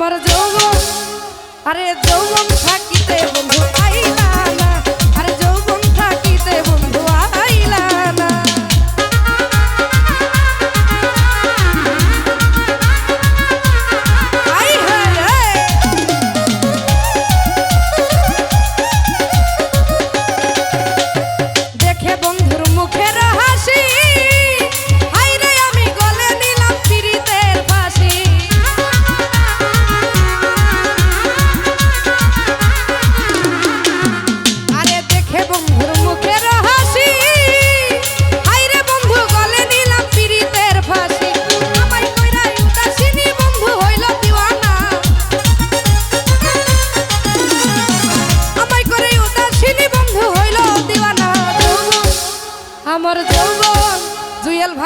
আমার যৌবন আরে যৌবন থাকিতে বন্ধু আইলা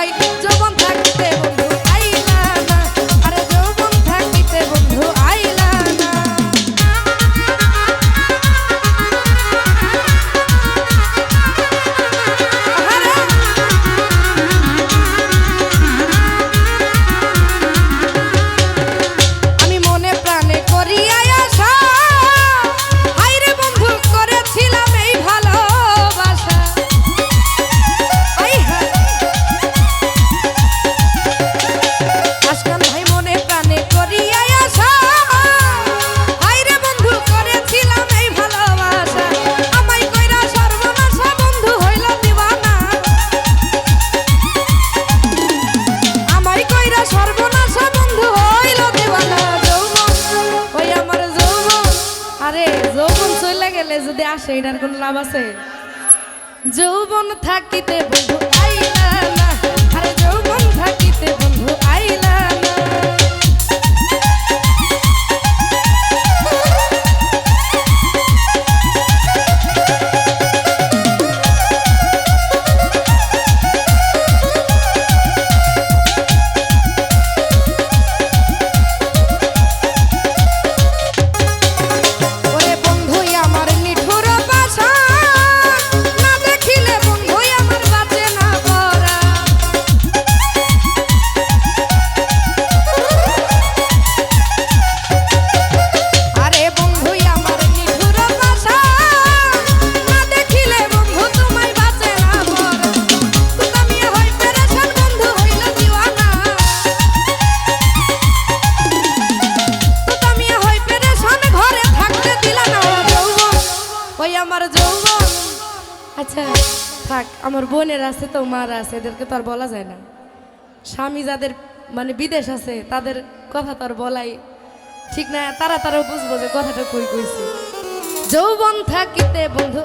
I Don't যদি আসে এটার কোনো লাভ আছে? যৌবন থাকিতে বন্ধু আইলা থাক, আমার বোনের আছে তো, মার আছে, এদেরকে তো আর বলা যায় না। স্বামী যাদের মানে বিদেশ আছে, তাদের কথা তো আর বলাই ঠিক না, তারা তারা বুঝব যে কথাটা কই কইছি। যৌবন থাকিতে বন্ধু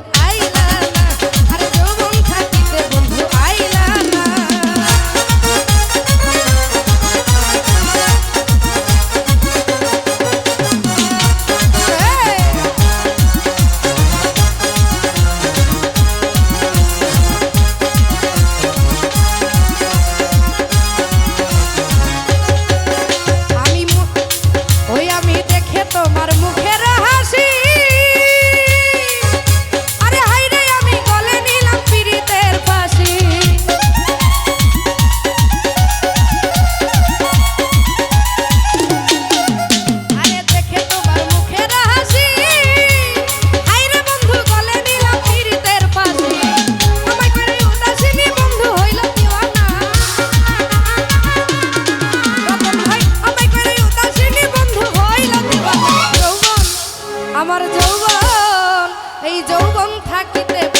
থাকিতে